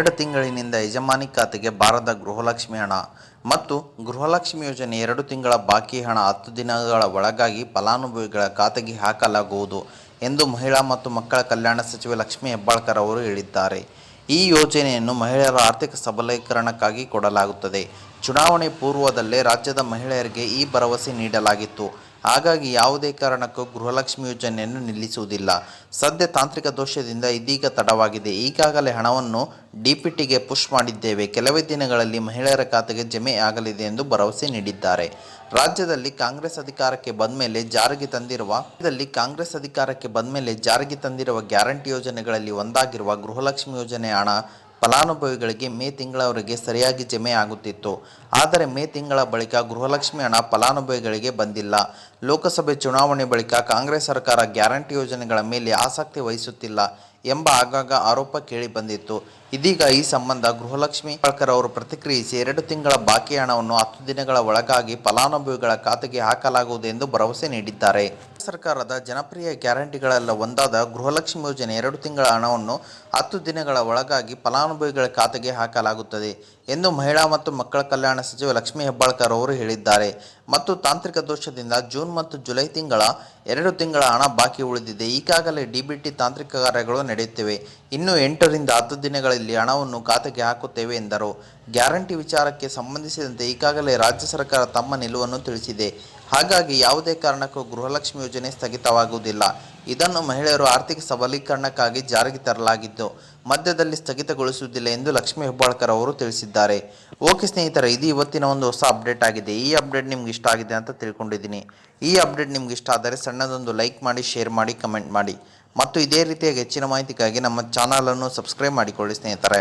ಎರಡು ತಿಂಗಳಿನಿಂದ ಯಜಮಾನಿ ಖಾತೆಗೆ ಬಾರದ ಗೃಹಲಕ್ಷ್ಮಿ ಹಣ ಮತ್ತು ಗೃಹಲಕ್ಷ್ಮಿ ಯೋಜನೆ ಎರಡು ತಿಂಗಳ ಬಾಕಿ ಹಣ ಹತ್ತು ದಿನಗಳ ಒಳಗಾಗಿ ಫಲಾನುಭವಿಗಳ ಖಾತೆಗೆ ಹಾಕಲಾಗುವುದು ಎಂದು ಮಹಿಳಾ ಮತ್ತು ಮಕ್ಕಳ ಕಲ್ಯಾಣ ಸಚಿವೆ ಲಕ್ಷ್ಮಿ ಹೆಬ್ಬಾಳ್ಕರ್ ಅವರು ಹೇಳಿದ್ದಾರೆ. ಈ ಯೋಜನೆಯನ್ನು ಮಹಿಳೆಯರ ಆರ್ಥಿಕ ಸಬಲೀಕರಣಕ್ಕಾಗಿ ಕೊಡಲಾಗುತ್ತದೆ. ಚುನಾವಣೆ ಪೂರ್ವದಲ್ಲೇ ರಾಜ್ಯದ ಮಹಿಳೆಯರಿಗೆ ಈ ಭರವಸೆ ನೀಡಲಾಗಿತ್ತು. ಹಾಗಾಗಿ ಯಾವುದೇ ಕಾರಣಕ್ಕೂ ಗೃಹಲಕ್ಷ್ಮಿ ಯೋಜನೆಯನ್ನು ನಿಲ್ಲಿಸುವುದಿಲ್ಲ. ಸದ್ಯ ತಾಂತ್ರಿಕ ದೋಷದಿಂದ ಇದೀಗ ತಡವಾಗಿದೆ. ಈಗಾಗಲೇ ಹಣವನ್ನು ಡಿಪಿಟಿಗೆ ಪುಷ್ ಮಾಡಿದ್ದೇವೆ. ಕೆಲವೇ ದಿನಗಳಲ್ಲಿ ಮಹಿಳೆಯರ ಖಾತೆಗೆ ಜಮೆ ಆಗಲಿದೆ ಎಂದು ಭರವಸೆ ನೀಡಿದ್ದಾರೆ. ರಾಜ್ಯದಲ್ಲಿ ಕಾಂಗ್ರೆಸ್ ಅಧಿಕಾರಕ್ಕೆ ಬಂದ್ಮೇಲೆ ಜಾರಿಗೆ ತಂದಿರುವ ರಾಜ್ಯದಲ್ಲಿ ಕಾಂಗ್ರೆಸ್ ಅಧಿಕಾರಕ್ಕೆ ಬಂದ ಮೇಲೆ ಜಾರಿಗೆ ತಂದಿರುವ ಗ್ಯಾರಂಟಿ ಯೋಜನೆಗಳಲ್ಲಿ ಒಂದಾಗಿರುವ ಗೃಹಲಕ್ಷ್ಮಿ ಯೋಜನೆ ಹಣ ಫಲಾನುಭವಿಗಳಿಗೆ ಮೇ ತಿಂಗಳವರೆಗೆ ಸರಿಯಾಗಿ ಜಮೆ ಆಗುತ್ತಿತ್ತು. ಆದರೆ ಮೇ ತಿಂಗಳ ಬಳಿಕ ಗೃಹಲಕ್ಷ್ಮಿ ಹಣ ಫಲಾನುಭವಿಗಳಿಗೆ ಬಂದಿಲ್ಲ. ಲೋಕಸಭೆ ಚುನಾವಣೆ ಬಳಿಕ ಕಾಂಗ್ರೆಸ್ ಸರ್ಕಾರ ಗ್ಯಾರಂಟಿ ಯೋಜನೆಗಳ ಮೇಲೆ ಆಸಕ್ತಿ ವಹಿಸುತ್ತಿಲ್ಲ ಎಂಬ ಆಗಾಗ ಆರೋಪ ಕೇಳಿ ಬಂದಿತ್ತು ಇದೀಗ ಈ ಸಂಬಂಧ ಗೃಹಲಕ್ಷ್ಮಿ ಹೆಬ್ಬಾಳ್ಕರ್ ಅವರು ಪ್ರತಿಕ್ರಿಯಿಸಿ ಎರಡು ತಿಂಗಳ ಬಾಕಿ ಹಣವನ್ನು ಹತ್ತು ದಿನಗಳ ಒಳಗಾಗಿ ಫಲಾನುಭವಿಗಳ ಖಾತೆಗೆ ಹಾಕಲಾಗುವುದು ಎಂದು ಭರವಸೆ ನೀಡಿದ್ದಾರೆ. ಸರ್ಕಾರದ ಜನಪ್ರಿಯ ಗ್ಯಾರಂಟಿಗಳೆಲ್ಲ ಒಂದಾದ ಗೃಹಲಕ್ಷ್ಮಿ ಯೋಜನೆ ಎರಡು ತಿಂಗಳ ಹಣವನ್ನು ಹತ್ತು ದಿನಗಳ ಒಳಗಾಗಿ ಫಲಾನುಭವಿಗಳ ಖಾತೆಗೆ ಹಾಕಲಾಗುತ್ತದೆ ಎಂದು ಮಹಿಳಾ ಮತ್ತು ಮಕ್ಕಳ ಕಲ್ಯಾಣ ಸಚಿವ ಲಕ್ಷ್ಮೀ ಹೆಬ್ಬಾಳ್ಕರ್ ಅವರು ಹೇಳಿದ್ದಾರೆ. ಮತ್ತು ತಾಂತ್ರಿಕ ದೋಷದಿಂದ ಜೂನ್ ಮತ್ತು ಜುಲೈ ತಿಂಗಳ ಎರಡು ತಿಂಗಳ ಹಣ ಬಾಕಿ ಉಳಿದಿದೆ. ಈಗಾಗಲೇ ಡಿಬಿಟಿ ತಾಂತ್ರಿಕ ಕಾರ್ಯಗಳು ನಡೆಯುತ್ತಿವೆ. ಇನ್ನು ಎಂಟರಿಂದ ಹತ್ತು ದಿನಗಳಲ್ಲಿ ಹಣವನ್ನು ಖಾತೆಗೆ ಹಾಕುತ್ತೇವೆ ಎಂದರು. ಗ್ಯಾರಂಟಿ ವಿಚಾರಕ್ಕೆ ಸಂಬಂಧಿಸಿದಂತೆ ಈಗಾಗಲೇ ರಾಜ್ಯ ಸರ್ಕಾರ ತಮ್ಮ ನಿಲುವನ್ನು ತಿಳಿಸಿದೆ. ಹಾಗಾಗಿ ಯಾವುದೇ ಕಾರಣಕ್ಕೂ ಗೃಹಲಕ್ಷ್ಮಿ ಯೋಜನೆ ಸ್ಥಗಿತವಾಗುವುದಿಲ್ಲ. ಇದನ್ನು ಮಹಿಳೆಯರು ಆರ್ಥಿಕ ಸಬಲೀಕರಣಕ್ಕಾಗಿ ಜಾರಿಗೆ ತರಲಾಗಿದ್ದು ಮಧ್ಯದಲ್ಲಿ ಸ್ಥಗಿತಗೊಳಿಸುವುದಿಲ್ಲ ಎಂದು ಲಕ್ಷ್ಮೀ ಹೆಬ್ಬಾಳ್ಕರ್ ಅವರು ತಿಳಿಸಿದ್ದಾರೆ. ಓಕೆ ಸ್ನೇಹಿತರೆ, ಇದು ಇವತ್ತಿನ ಒಂದು ಹೊಸ ಅಪ್ಡೇಟ್ ಆಗಿದೆ. ಈ ಅಪ್ಡೇಟ್ ನಿಮ್ಗೆ ಇಷ್ಟ ಆಗಿದೆ ಅಂತ ತಿಳ್ಕೊಂಡಿದ್ದೀನಿ. ಈ ಅಪ್ಡೇಟ್ ನಿಮ್ಗೆ ಇಷ್ಟ ಆದರೆ ಸಣ್ಣದೊಂದು ಲೈಕ್ ಮಾಡಿ, ಶೇರ್ ಮಾಡಿ, ಕಮೆಂಟ್ ಮಾಡಿ. ಮತ್ತು ಇದೇ ರೀತಿಯಾಗಿ ಹೆಚ್ಚಿನ ಮಾಹಿತಿಗಾಗಿ ನಮ್ಮ ಚಾನಲನ್ನು ಸಬ್ಸ್ಕ್ರೈಬ್ ಮಾಡಿಕೊಳ್ಳಿ ಸ್ನೇಹಿತರೆ.